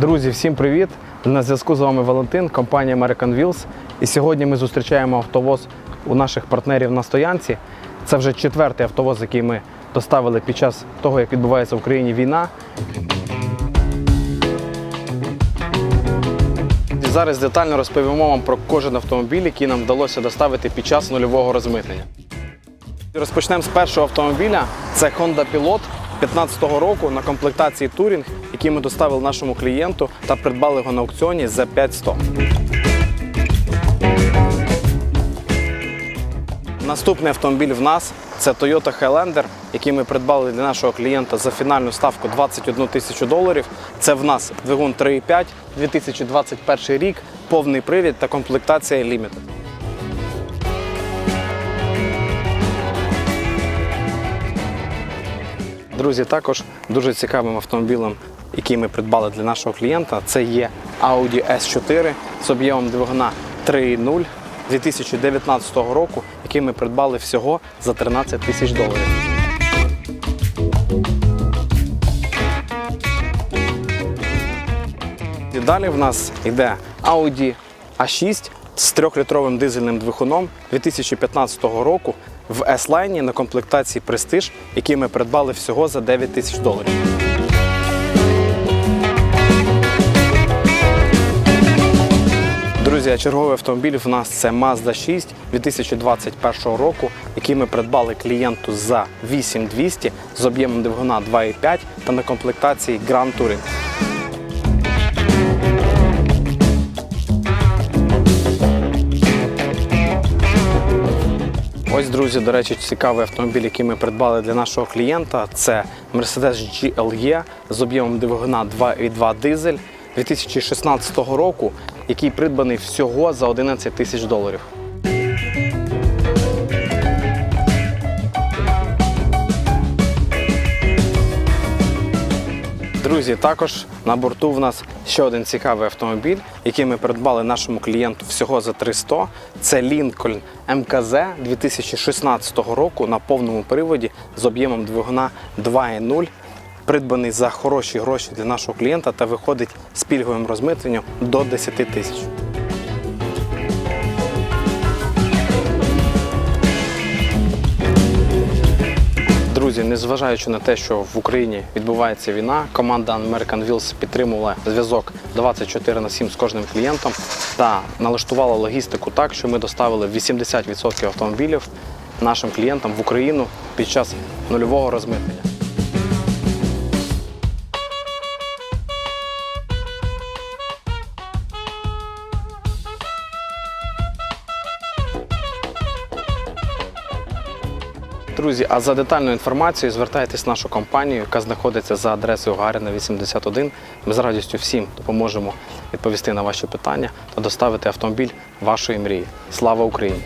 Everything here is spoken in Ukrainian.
Друзі, всім привіт! На зв'язку з вами Валентин, компанія American Wheels. І сьогодні ми зустрічаємо автовоз у наших партнерів на стоянці. Це вже четвертий автовоз, який ми доставили під час того, як відбувається в Україні війна. Зараз детально розповімо вам про кожен автомобіль, який нам вдалося доставити під час нульового розмитнення. Розпочнемо з першого автомобіля. Це Honda Pilot 15-го року на комплектації Touring, який ми доставили нашому клієнту та придбали його на аукціоні за 5100. Наступний автомобіль в нас це Toyota Highlander, який ми придбали для нашого клієнта за фінальну ставку 21 тисячу доларів. Це в нас двигун 3.5, 2021 рік, повний привід та комплектація Limited. Друзі, також дуже цікавим автомобілем, який ми придбали для нашого клієнта, це є Audi S4 з об'ємом двигуна 3.0 2019 року, який ми придбали всього за 13 тисяч доларів. І далі в нас йде Audi A6 з 3-літровим дизельним двигуном 2015 року в S-Line на комплектації Prestige, який ми придбали всього за 9 тисяч доларів. Друзі, черговий автомобіль в нас це Mazda 6 2021 року, який ми придбали клієнту за 8200 з об'ємом двигуна 2,5 та на комплектації Grand Touring. Ось, друзі, до речі, цікавий автомобіль, який ми придбали для нашого клієнта. Це Mercedes GLE з об'ємом двигуна 2,2 дизель 2016 року, який придбаний всього за 11 тисяч доларів. Друзі, також на борту в нас ще один цікавий автомобіль, який ми придбали нашому клієнту всього за 300. Це Lincoln МКЗ 2016 року на повному приводі з об'ємом двигуна 2.0. Придбаний за хороші гроші для нашого клієнта та виходить з пільговим розмитненням до 10 тисяч. Друзі, незважаючи на те, що в Україні відбувається війна, команда American Wheels підтримувала зв'язок 24 на 7 з кожним клієнтом та налаштувала логістику так, що ми доставили 80% автомобілів нашим клієнтам в Україну під час нульового розмитнення. Друзі, а за детальною інформацією звертайтесь в нашу компанію, яка знаходиться за адресою Гарина 81. Ми з радістю всім допоможемо відповісти на ваші питання та доставити автомобіль вашої мрії. Слава Україні!